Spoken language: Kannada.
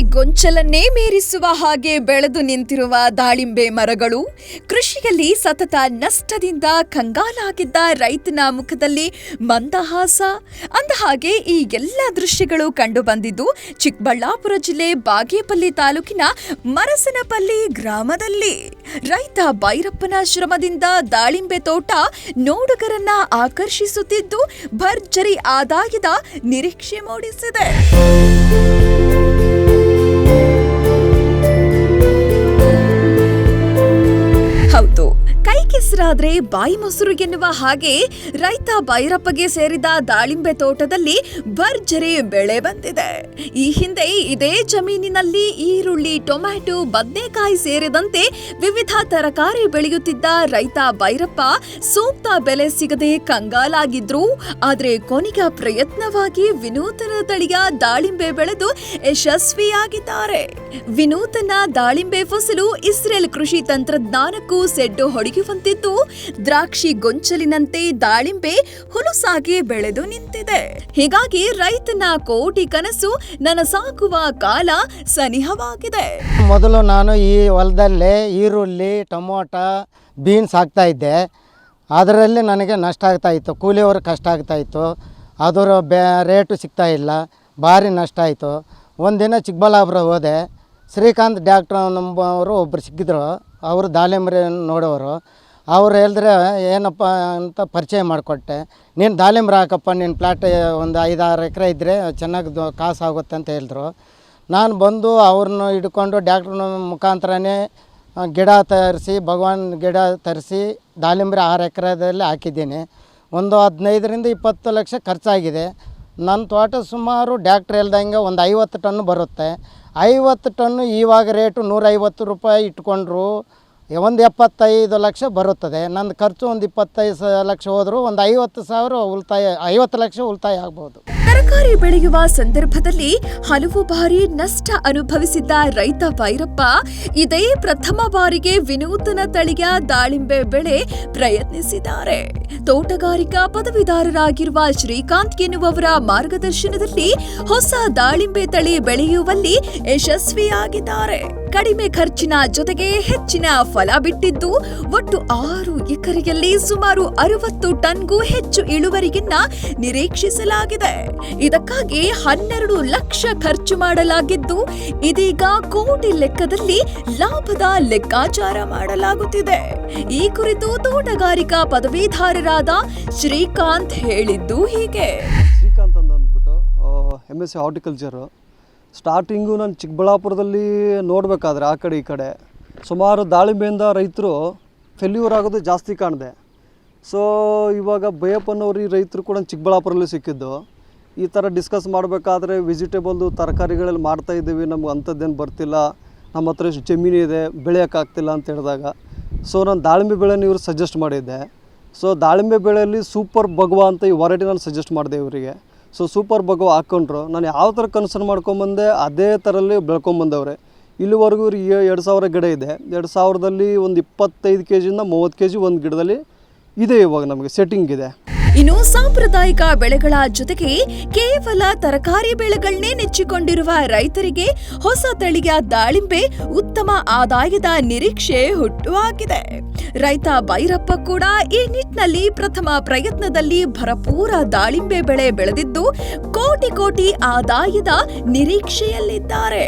ಗೊಂಚಲನ್ನೇ ಮೀರಿಸುವ ಹಾಗೆ ಬೆಳೆದು ನಿಂತಿರುವ ದಾಳಿಂಬೆ ಮರಗಳು ಕೃಷಿಯಲ್ಲಿ ಸತತ ನಷ್ಟದಿಂದ ಕಂಗಾಲಾಗಿದ್ದ ರೈತನ ಮುಖದಲ್ಲಿ ಮಂದಹಾಸ. ಅಂದಹಾಗೆ ಈ ಎಲ್ಲ ದೃಶ್ಯಗಳು ಕಂಡುಬಂದಿದ್ದು ಚಿಕ್ಕಬಳ್ಳಾಪುರ ಜಿಲ್ಲೆ ಬಾಗೇಪಲ್ಲಿ ತಾಲೂಕಿನ ಮರಸನಪಲ್ಲಿ ಗ್ರಾಮದಲ್ಲಿ. ರೈತ ಭೈರಪ್ಪನ ಶ್ರಮದಿಂದ ದಾಳಿಂಬೆ ತೋಟ ನೋಡುಗರನ್ನ ಆಕರ್ಷಿಸುತ್ತಿದ್ದು ಭರ್ಜರಿ ಆದಾಯದ ನಿರೀಕ್ಷೆ ಮೂಡಿಸಿದೆ. ಕೆಸರಾದ್ರೆ ಬಾಯಿ ಮೊಸರು ಎನ್ನುವ ಹಾಗೆ ರೈತ ಭೈರಪ್ಪಗೆ ಸೇರಿದ ದಾಳಿಂಬೆ ತೋಟದಲ್ಲಿ ಭರ್ಜರಿ ಬೆಳೆ ಬಂದಿದೆ. ಈ ಹಿಂದೆ ಇದೇ ಜಮೀನಿನಲ್ಲಿ ಈರುಳ್ಳಿ, ಟೊಮ್ಯಾಟೊ, ಬದನೆಕಾಯಿ ಸೇರಿದಂತೆ ವಿವಿಧ ತರಕಾರಿ ಬೆಳೆಯುತ್ತಿದ್ದ ರೈತ ಭೈರಪ್ಪ ಸೂಕ್ತ ಬೆಲೆ ಸಿಗದೆ ಕಂಗಾಲಾಗಿದ್ರು. ಆದ್ರೆ ಕೊನೆಯ ಪ್ರಯತ್ನವಾಗಿ ವಿನೂತನ ತಳಿಯ ದಾಳಿಂಬೆ ಬೆಳೆದು ಯಶಸ್ವಿಯಾಗಿದ್ದಾರೆ. ವಿನೂತನ ದಾಳಿಂಬೆ ಫಸಲು ಇಸ್ರೇಲ್ ಕೃಷಿ ತಂತ್ರಜ್ಞಾನಕ್ಕೂ ಸೆಡ್ಡು ಹೊಡೆಯುವಂತಿದ್ದು ದ್ರಾಕ್ಷಿ ಗೊಂಚಲಿನಂತೆ ದಾಳಿಂಬೆ ಹುಲುಸಾಗಿ ಬೆಳೆದು ನಿಂತಿದೆ. ಹೀಗಾಗಿ ರೈತನ ಕೋಟಿ ಕನಸು ನನಸಾಗುವ ಕಾಲ ಸನಿಹವಾಗಿದೆ. ಮೊದಲು ನಾನು ಈ ಹೊಲದಲ್ಲೇ ಈರುಳ್ಳಿ, ಟೊಮೊಟ, ಬೀನ್ಸ್ ಹಾಕ್ತಾ ಇದ್ದೆ. ಅದರಲ್ಲಿ ನನಗೆ ನಷ್ಟ ಆಗ್ತಾ ಇತ್ತು ಕೂಲಿಯವರು ಕಷ್ಟ ಆಗ್ತಾ ಇತ್ತು. ಅದರ ಬೇ, ರೇಟು ಸಿಗ್ತಾ ಇಲ್ಲ, ಭಾರಿ ನಷ್ಟ ಆಯಿತು. ಒಂದಿನ ಚಿಕ್ಕಬಳ್ಳಾಪುರ ಹೋದೆ. ಶ್ರೀಕಾಂತ್ ಡಾಕ್ಟ್ರ್ ನಮ್ಮವರು ಒಬ್ಬರು ಸಿಕ್ಕಿದ್ರು. ಅವರು ದಾಳಿಂಬ್ರೆ ನೋಡೋರು. ಅವ್ರು ಹೇಳಿದ್ರೆ, ಏನಪ್ಪ ಅಂತ ಪರಿಚಯ ಮಾಡಿಕೊಟ್ಟೆ. ನೀನು ದಾಳಿಂಬ್ರೆ ಹಾಕಪ್ಪ ನಿನ್ನ ಪ್ಲಾಟ್ ಒಂದು ಐದಾರು ಎಕರೆ ಇದ್ದರೆ ಚೆನ್ನಾಗಿ ಕಾಸಾಗುತ್ತೆ ಅಂತ ಹೇಳಿದ್ರು. ನಾನು ಬಂದು ಅವ್ರನ್ನ ಹಿಡ್ಕೊಂಡು ಡಾಕ್ಟ್ರನ ಮುಖಾಂತರನೇ ಗಿಡ ತರಿಸಿ, ಭಗವಾನ್ ಗಿಡ ತರಿಸಿ ದಾಳಿಂಬ್ರೆ ಆರು ಎಕರೆದಲ್ಲಿ ಹಾಕಿದ್ದೀನಿ. ಒಂದು ಹದಿನೈದರಿಂದ ಇಪ್ಪತ್ತು ಲಕ್ಷ ಖರ್ಚಾಗಿದೆ. ನನ್ನ ತೋಟ ಸುಮಾರು ಡಾಕ್ಟ್ರ್ ಹೇಳ್ದಂಗೆ ಒಂದು ಐವತ್ತು ಟನ್ನು ಬರುತ್ತೆ. ಐವತ್ತು ಟನ್ನು ಇವಾಗ ರೇಟು ನೂರೈವತ್ತು ರೂಪಾಯಿ ಇಟ್ಕೊಂಡ್ರು. ಒಂದು ಎಪ್ಪತ್ತೈದು ಲಕ್ಷ ಬರುತ್ತದೆ. ನನ್ನ ಖರ್ಚು ಒಂದು ಇಪ್ಪತ್ತೈದು ಲಕ್ಷ ಹೋದರೂ ಒಂದು ಐವತ್ತು ಸಾವಿರ ಉಳಿತಾಯ, ಐವತ್ತು ಲಕ್ಷ ಉಳಿತಾಯ ಆಗ್ಬೋದು. ತರಕಾರಿ ಬೆಳೆಯುವ ಸಂದರ್ಭದಲ್ಲಿ ಹಲವು ಬಾರಿ ನಷ್ಟ ಅನುಭವಿಸಿದ್ದ ರೈತ ಭೈರಪ್ಪ ಇದೇ ಪ್ರಥಮ ಬಾರಿಗೆ ವಿನೂತನ ತಳಿಯ ದಾಳಿಂಬೆ ಬೆಳೆ ಪ್ರಯತ್ನಿಸಿದ್ದಾರೆ. ತೋಟಗಾರಿಕಾ ಪದವಿದಾರರಾಗಿರುವ ಶ್ರೀಕಾಂತ್ ಎನ್ನುವವರ ಮಾರ್ಗದರ್ಶನದಲ್ಲಿ ಹೊಸ ದಾಳಿಂಬೆ ತಳಿ ಬೆಳೆಯುವಲ್ಲಿ ಯಶಸ್ವಿಯಾಗಿದ್ದಾರೆ. ಕಡಿಮೆ ಖರ್ಚಿನ ಜೊತೆಗೆ ಹೆಚ್ಚಿನ ಫಲ ಬಿಟ್ಟಿದ್ದು, ಒಟ್ಟು ಆರು ಎಕರೆಯಲ್ಲಿ ಸುಮಾರು ಅರವತ್ತು ಟನ್ಗೂ ಹೆಚ್ಚು ಇಳುವರಿಯನ್ನ ನಿರೀಕ್ಷಿಸಲಾಗಿದೆ. ಇದಕ್ಕಾಗಿ ಹನ್ನೆರಡು ಲಕ್ಷ ಖರ್ಚು ಮಾಡಲಾಗಿದ್ದು, ಇದೀಗ ಕೋಟಿ ಲೆಕ್ಕದಲ್ಲಿ ಲಾಭದ ಲೆಕ್ಕಾಚಾರ ಮಾಡಲಾಗುತ್ತಿದೆ. ಈ ಕುರಿತು ತೋಟಗಾರಿಕಾ ಪದವೀಧರರಾದ ಶ್ರೀಕಾಂತ್ ಹೇಳಿದ್ದು ಹೀಗೆ. ಶ್ರೀಕಾಂತ್ ಅಂತ ಅಂದ್ಬಿಟ್ಟು M S C horticulture starting ನಾನು ಚಿಕ್ಕಬಳ್ಳಾಪುರದಲ್ಲಿ ನೋಡಬೇಕಾದ್ರೆ ಆ ಕಡೆ ಈ ಕಡೆ. ಸುಮಾರು ದಾಳಿಂಬೆಯಿಂದ ರೈತರು ಫೆಲ್ಯೂರ್ ಆಗೋದು ಜಾಸ್ತಿ ಕಾಣಿದೆ. ಸೊ ಇವಾಗ ಬಯಪ್ಪನವ್ರು ರೈತರು ಕೂಡ ಚಿಕ್ಕಬಳ್ಳಾಪುರಲ್ಲಿ ಸಿಕ್ಕಿದ್ದು. ಈ ಥರ ಡಿಸ್ಕಸ್ ಮಾಡಬೇಕಾದ್ರೆ ವೆಜಿಟೇಬಲ್ದು ತರಕಾರಿಗಳಲ್ಲಿ ಮಾಡ್ತಾ ಇದ್ದೀವಿ, ನಮ್ಗೆ ಅಂಥದ್ದೇನು ಬರ್ತಿಲ್ಲ. ನಮ್ಮ ಹತ್ರ ಜಮೀನು ಇದೆ ಬೆಳೆಯೋಕ್ಕಾಗ್ತಿಲ್ಲ ಅಂತ ಹೇಳಿದಾಗ. ಸೊ ನಾನು ದಾಳಿಂಬೆ ಬೆಳೆಯನ್ನು ಇವರು ಸಜೆಸ್ಟ್ ಮಾಡಿದ್ದೆ. ಸೊ ದಾಳಿಂಬೆ ಬೆಳೆಯಲ್ಲಿ ಸೂಪರ್ ಭಗವಾ ಅಂತ ಈ ವರೈಟಿ ನಾನು ಸಜೆಸ್ಟ್ ಮಾಡಿದೆ ಇವರಿಗೆ. ಸೊ ಸೂಪರ್ ಭಗವ ಹಾಕ್ಕೊಂಡ್ರು ನಾನು ಯಾವ ಥರ ಕನ್ಸರ್ನ್ ಮಾಡ್ಕೊಂಬಂದೆ, ಅದೇ ಥರಲ್ಲಿ ಬೆಳ್ಕೊಂಬಂದವ್ರೆ. ಇಲ್ಲಿವರೆಗೂ ಎರಡು ಸಾವಿರ ಗಿಡ ಇದೆ. ಎರಡು ಸಾವಿರದಲ್ಲಿ ಒಂದು ಇಪ್ಪತ್ತೈದು ಕೆ ಜಿಯಿಂದ ಮೂವತ್ತು ಕೆ ಜಿ ಒಂದು ಗಿಡದಲ್ಲಿ ಇದೆ ಇವಾಗ ನಮಗೆ ಸೆಟ್ಟಿಂಗ್ ಇದೆ. ಇನ್ನು ಸಾಂಪ್ರದಾಯಿಕ ಬೆಳೆಗಳ ಜೊತೆಗೆ ಕೇವಲ ತರಕಾರಿ ಬೆಳೆಗಳನ್ನೇ ನೆಚ್ಚಿಕೊಂಡಿರುವ ರೈತರಿಗೆ ಹೊಸ ತಳಿಯ ದಾಳಿಂಬೆ ಉತ್ತಮ ಆದಾಯದ ನಿರೀಕ್ಷೆ ಹುಟ್ಟುಹಾಕಿದೆ. ರೈತ ಭೈರಪ್ಪ ಕೂಡ ಈ ನಿಟ್ಟಿನಲ್ಲಿ ಪ್ರಥಮ ಪ್ರಯತ್ನದಲ್ಲಿ ಭರಪೂರ ದಾಳಿಂಬೆ ಬೆಳೆ ಬೆಳೆದಿದ್ದು ಕೋಟಿ ಕೋಟಿ ಆದಾಯದ ನಿರೀಕ್ಷೆಯಲ್ಲಿದ್ದಾರೆ.